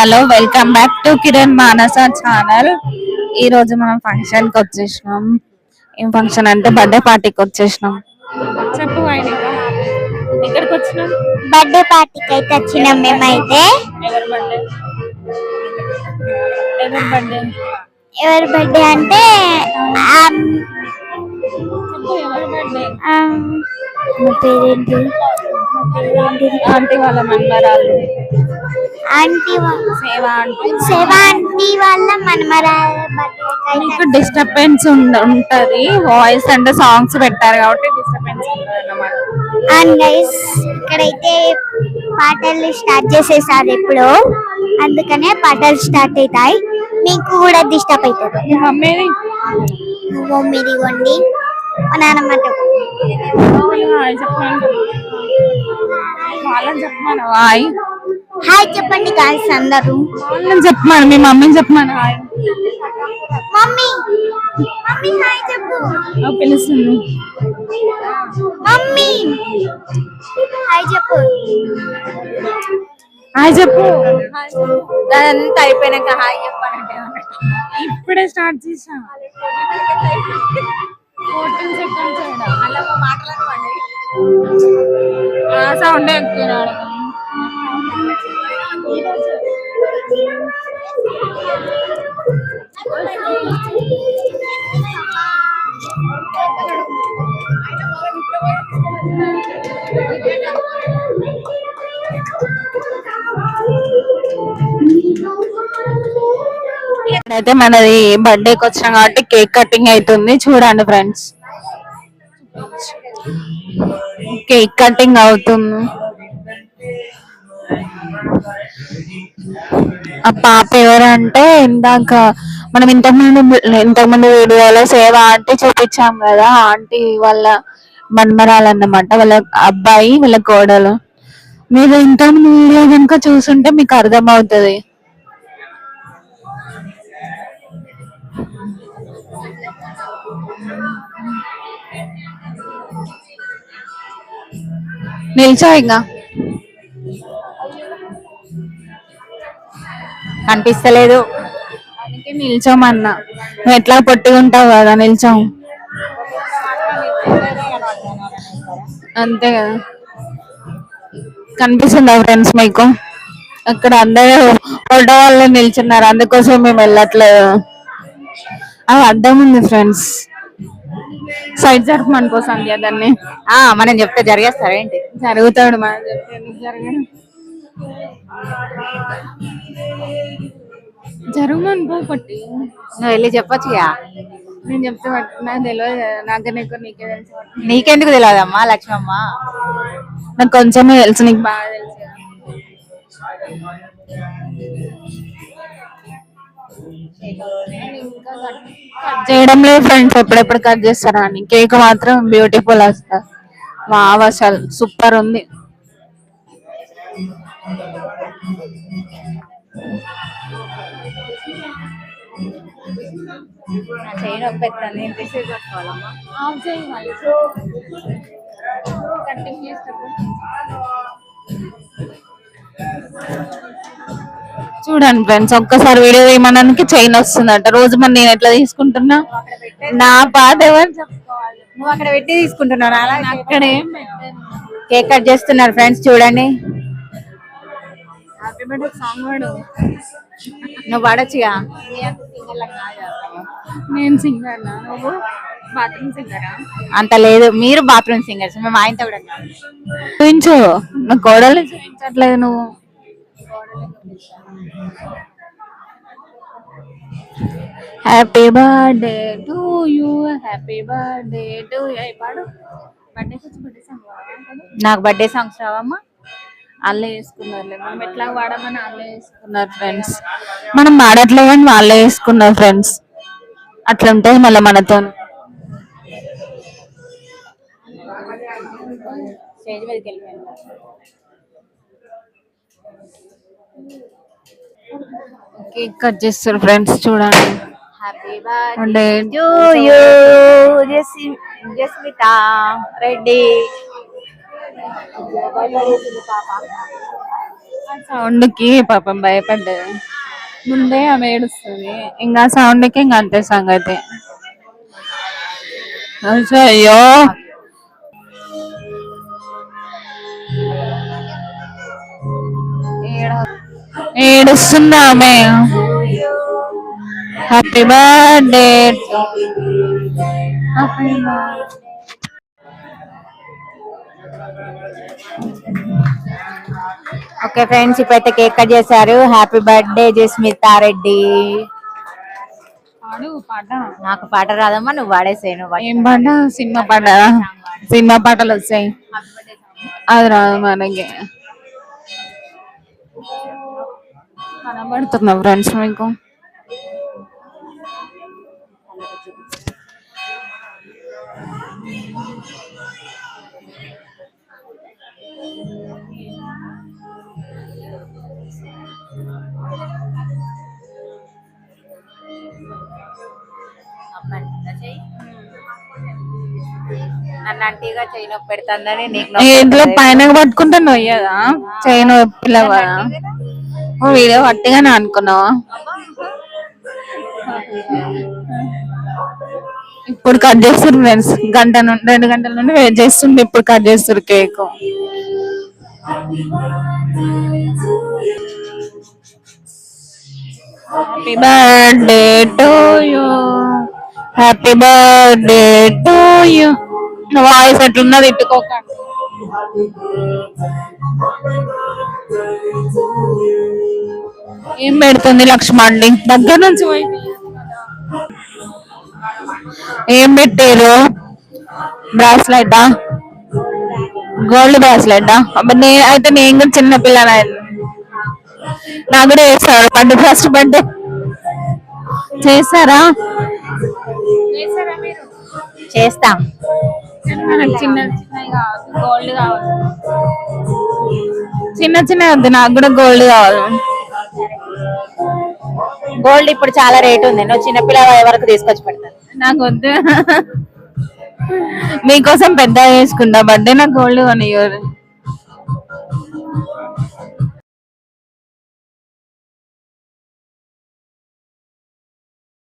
Hello welcome back to Kiran Manasa channel. ఈ రోజు మనం ఫంక్షన్కి వచ్చేసినాం. ఏం ఫంక్షన్ అంటే బర్త్డే పార్టీకి వచ్చేసినాం. చెప్పు వచ్చినాం బర్త్డే పార్టీకి అయితే వచ్చినాం మేమైతే. ఎవరి బర్త్డే అంటే పేరేంటి? ఆంటీ వాళ్ళ మనమరాలు ఆంటీ వా- సేవ ఆంటీ. వాళ్ళ మనమరాల డిస్టర్బెన్స్ ఉంటది. వాయిస్ అంటే సాంగ్స్ పెట్టారు కాబట్టి డిస్టర్బెన్స్ అండ్ గైస్ ఇక్కడైతే పాటలు స్టార్ట్ చేసేసారు ఇప్పుడు అందుకనే పాటలు స్టార్ట్ అవుతాయి మీకు కూడా డిస్టర్బ్ అవుతుంది. మమ్మీది మమ్మీది వండి మా నాన్నమ్మ హాయ్ చెప్పమని వాళ్ళని చెప్పమను హాయ్ చెప్పండి గాయస్ అందరూ. చెప్పమను మీ మమ్మీని చెప్పమను. హాయ్ మమ్మీ మమ్మీ హాయ్ చెప్పు. పిలుస్తుంది. మమ్మీ హాయ్ చెప్పు. హాయ్ చెప్పు. అదంతా అయిపోయినాక హాయ్ చెప్పానంటే ఇప్పుడే స్టార్ట్ చేసా ఫోర్టీన్ సెకండ్స్ అలా మాట్లాడమండి ఆ సౌండ్ ఎక్కువ అయితే మనది బర్త్డేకి వచ్చాం కాబట్టి కేక్ కటింగ్ అవుతుంది. చూడండి ఫ్రెండ్స్. కేక్ కటింగ్ అవుతుంది. ఆ పాప ఎవరంటే ఇందాక మనం ఇంతకుముందు ఇంతకుముందు వీడియోలో సేవ ఆంటీ చూపించాం కదా ఆంటీ వాళ్ళ మన్మరాలన్నమాట వాళ్ళ అబ్బాయి వాళ్ళ కోడలు. మీరు ఇంతకుముందు వీడియో కనుక చూసుంటే మీకు అర్థమవుతుంది. నిల్చో ఇంకా. కనిపిస్తలేదు. అందుకే నిల్చోమన్నా. నువ్వు ఎట్లా పొట్టిగా ఉంటావు కదా నిల్చోం. అంతే కదా. కనిపిస్తుందా ఫ్రెండ్స్ మీకు? అక్కడ అందరూ ఫోటో వాళ్ళు నిల్చున్నారు అందుకోసం మేము వెళ్ళట్లేదు. ఆ అడ్డం ఉంది ఫ్రెండ్స్ సైడ్ జరపమని కోసం దాన్ని ఆ మనం చెప్తే జరిగేస్తారా ఏంటి? జరుగుతాడు మనం చెప్తే జరగడు జరుగుమని పో పొట్టి. నువ్వు వెళ్ళి చెప్పొచ్చుగా నేను చెప్తే నాకు తెలియదు నాకు నీకు నీకే తెలుసు నీకెందుకు తెలియదమ్మా లక్ష్మమ్మ? నాకు కొంచెమే తెలుసు నీకు బాగా తెలుసు. కట్ చేయడం లేదు ఫ్రెండ్స్ ఎప్పుడెప్పుడు కట్ చేస్తారా? అని కేక్ మాత్రం బ్యూటిఫుల్ వస్తుంది వావ్ అసలు సూపర్ ఉంది. రిసీవ్ ఆఫ్ చేయి మళ్ళీ. కటింగ్ చేసేటప్పుడు. చూడండి ఫ్రెండ్స్ ఒక్కసారి వీడియో తీయమనడానికి చైన్ వస్తుందట. రోజు మరి నేను ఎట్లా తీసుకుంటున్నా? నా బాధ ఎవరు చెప్పుకోవాలి? నువ్వు అక్కడ పెట్టి తీసుకుంటున్నావు? అలా అక్కడ కేక్ కట్ చేస్తున్నారు ఫ్రెండ్స్ చూడండి. హ్యాపీ బర్త్డే సాంగ్ వాడు నువ్వు పడొచ్చుగా నేను సింగర్ నువ్వు బాత్రూమ్ సింగరా అంత లేదు మీరు బాత్రూమ్ సింగర్స్ మేము ఆయనతో కూడా. చూపించు నా కోడలు చూపించట్లేదు నువ్వు happy birthday to you happy birthday to you పాడు బర్త్డే బర్త్డే సాంగ్ నాకు బర్త్డే సాంగ్స్ రావమ్మా వాళ్ళే వేసుకున్నారులే మనం ఎట్లా వాడమని వాళ్ళే వేసుకున్నారు ఫ్రెండ్స్ మనం వాడట్లే కానీ వాళ్ళే వేసుకున్నారు ఫ్రెండ్స్ అట్లా ఉంటుంది మళ్ళీ మనతో. కేక్ కట్ చేస్తారు ఫ్రెండ్స్ చూడండి. హ్యాపీ అంటే టు యూ జస్మి జస్మిత రెడ్డి సౌండ్కి పాపం భయపడ్డది ముందే ఆమె ఏడుస్తుంది. ఇంకా సౌండ్కి ఇంకా అంతే సంగతి. అయ్యో! ఏడుస్తుంది ఆమె. హ్యాపీ బర్త్డే ఓకే ఫ్రెండ్స్ ఇప్పుడైతే కేక్ కట్ చేశారు. హ్యాపీ బర్త్డే జస్మితారెడ్డి నాకు పాట రాదమ్మా నువ్వు వాడేసాయి నువ్వు ఏం పాట? సినిమా పాట. సినిమా పాటలు వచ్చాయి అది రాదు మనకి. కనబడుతుందా ఫ్రెండ్స్ మీకు. పెడుతుందని నీకు ఇంట్లో పైన పట్టుకుంటే నొయ్యదా? చేయను పిల్లవా వీడియో పట్టిగానే అనుకున్నావా? ఇప్పుడు కట్ చేస్తారు ఫ్రెండ్స్. గంట నుండి రెండు గంటల నుండి వెయిట్ చేస్తుండే ఇప్పుడు కట్ చేస్తారు cake. Happy birthday to you happy birthday to you voice ఎట్లున్నది ఇట్టుకోకండి ఏం పెడుతుంది లక్ష్మండి దగ్గర నుంచి ఏం పెట్టారు? బ్రాస్లెట్? Gold bracelet? నే అయితే నేను కూడా చిన్న పిల్లలు నాకు కూడా చేస్తారు పండు ఫస్ట్ బర్త్డే చేస్తారా? చేస్తాం. నాకు చిన్న చిన్నవి కావాలి గోల్డ్ కావాలి. చిన్న చిన్న వద్దు నాకు కూడా గోల్డ్ కావాలి. గోల్డ్ ఇప్పుడు చాలా రేట్ ఉంది. నువ్వు చిన్నపిల్ల వరకు తీసుకొచ్చి పెడతాను నాకు వద్దు. మీకోసం పెద్ద చేసుకుంటా బర్త్డే నాకు గోల్డ్ కొనియ్యరు.